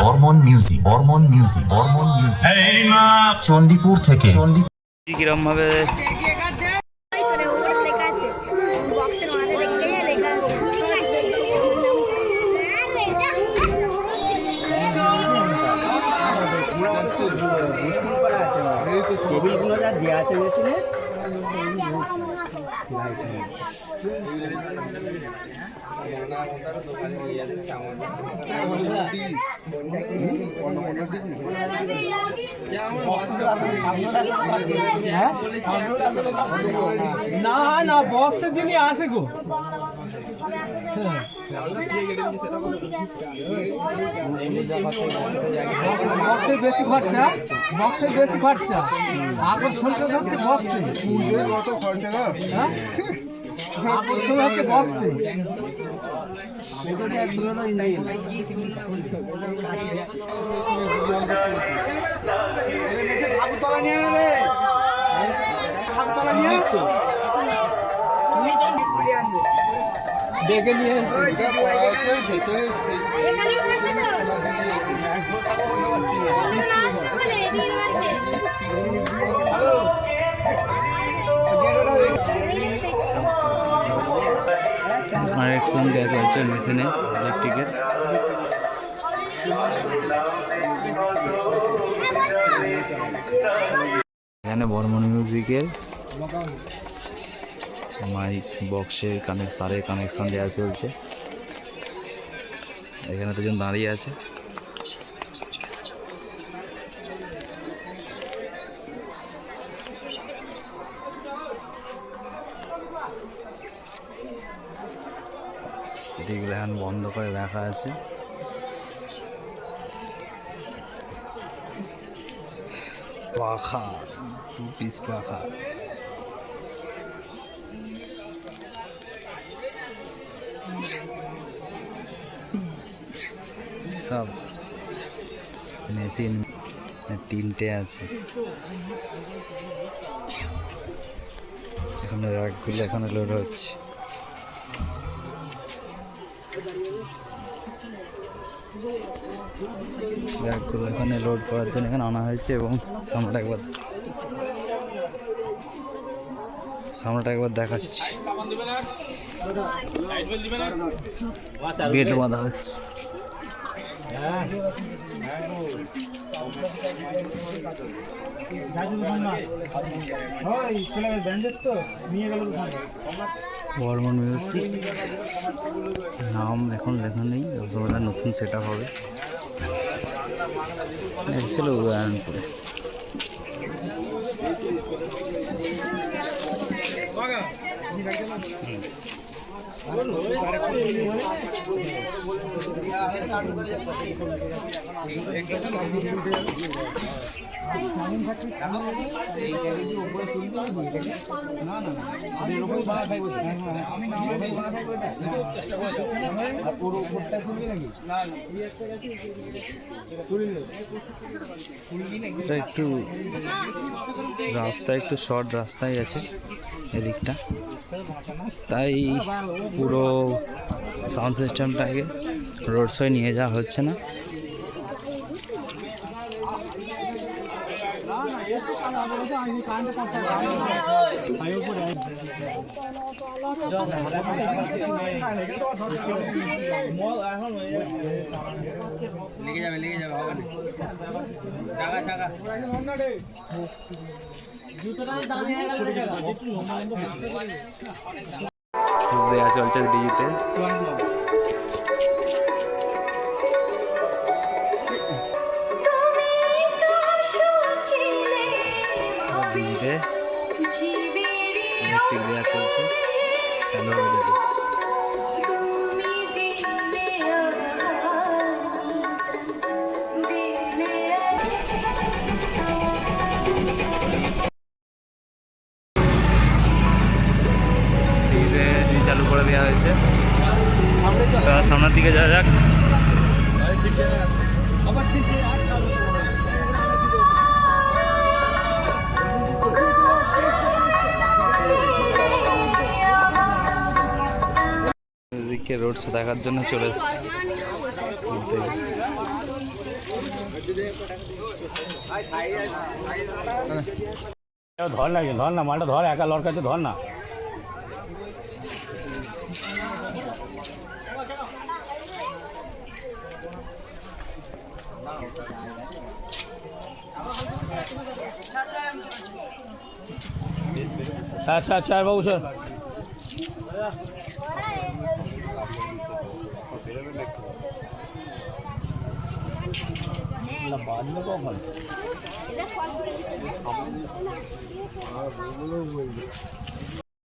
Barman music Barman music Barman music. Chandipur থেকে। চণ্ডী কিরম ভাবে ওই করে ওপরে লেখা আছে বক্সের মাঝে দেখতে লেখা টেবিলগুলো যা দেওয়া আছে মেশিনে না না বক্সের জিনিস আসে গো। বক্সের বেশি খরচা বক্সের বেশি খরচা। আকর্ষণটা হচ্ছে বক্সে কত খরচা না? ঠাকুরতলা নিয়ে রে ঠাকুরতলা নিয়ে তো? ডেকে নিয়ে ভেতরে দেওয়া চলছে মেশিনে ইলেকট্রিকের এখানে বর্মন মিউজিকের মাইক বক্সের কানেক্ট তারের কানেকশন দেওয়া চলছে। এখানে দুজন দাঁড়িয়ে আছে। এদিকগুলো এখন বন্ধ করে রাখা আছে। পাখা দু পিস পাখা সব মেশিন তিনটে আছে। এখানে রাগগুলো এখানে লোড হচ্ছে। ব্যাগগুলো এখানে লোড করার জন্য এখানে আনা হয়েছে এবং সামনেটা একবার সামনেটা একবার দেখাচ্ছি। বেড বাঁধা হচ্ছে। বর্মন মিউজিক। নাম এখন লেখা নেই রসগোল্লা নতুন সেট আপ হবে ছিল উদয়নপুরে। এটা একটু রাস্তা একটু শর্ট রাস্তায় আছে এদিকটা। তাই পুরো সাউন্ড সিস্টেমটাকে রোড শোয়ে নিয়ে যাওয়া হচ্ছে না। দেওয়া চলছে ডিজিতে ইলেকট্রিক দেওয়া চলছে। চালু মিউজিককে রোড শো দেখার জন্য চলে এসেছি। ধর না ধর না, মালটা ধর, একা লড়কাছে ধর না। আচ্ছা আচ্ছা বাবু, স্যার।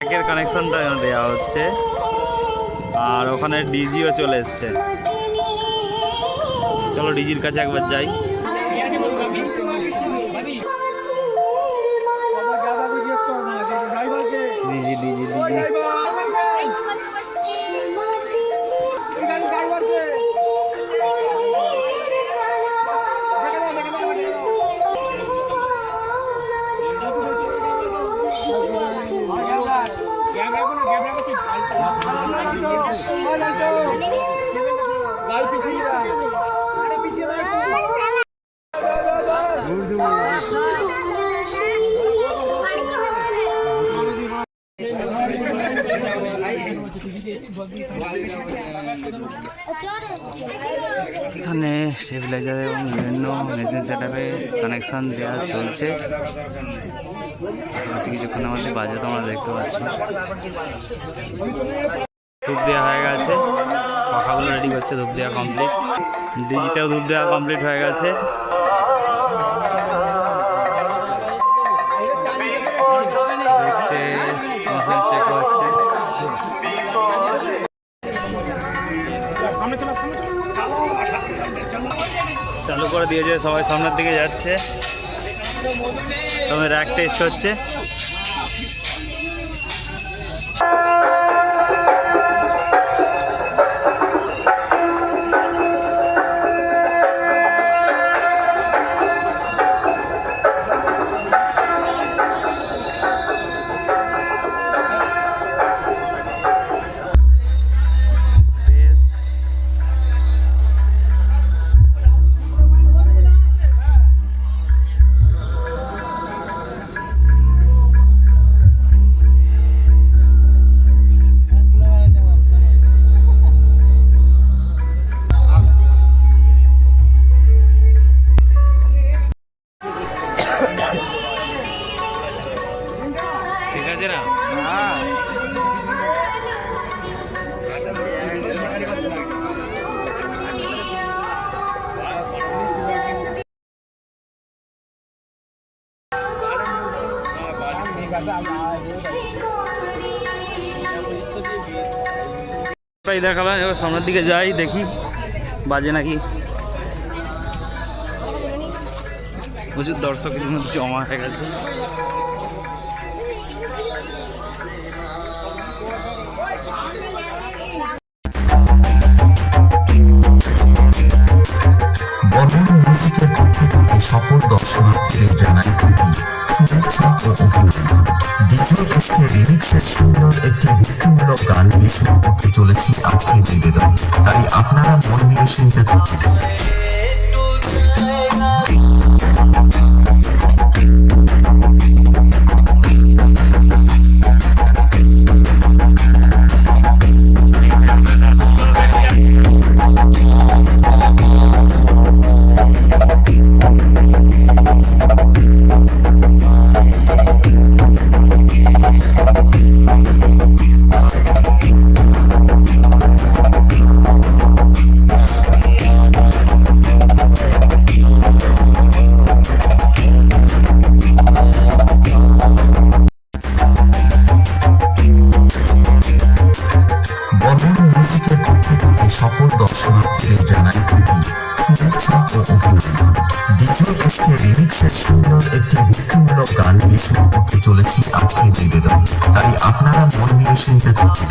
ব্যাংকের কানেকশনটা দেওয়া হচ্ছে। আর ওখানে ডিজিও চলে এসছে। চলো ডিজির কাছে একবার যাই। এখানে স্টেবিলাইজার এবং বিভিন্ন মেশিন সেট কানেকশান দেওয়া চলছে। আজকে কিছুক্ষণ আমাদের বাজে তোমরা দেখতে পাচ্ছ। ধূপ দেওয়া হয়ে গেছে। পাখাগুলো রেডি করছে ধূপ দেওয়া কমপ্লিট ডিজিটাল ধূপ দেওয়া কমপ্লিট হয়ে গেছে। হচ্ছে চালু করে দিয়েছে সবাই সামনের দিকে যাচ্ছে। তবে র্যাক টেস্ট হচ্ছে। তাই দেখালাম এবার সামনের দিকে যাই, দেখি বাজে নাকি। প্রচুর দর্শকের মধ্যে জমা হয়ে গেছে। চলেছি আজকের নিবেদন তাই আপনারা মন দিয়ে শুনতে থাকুন। Washington.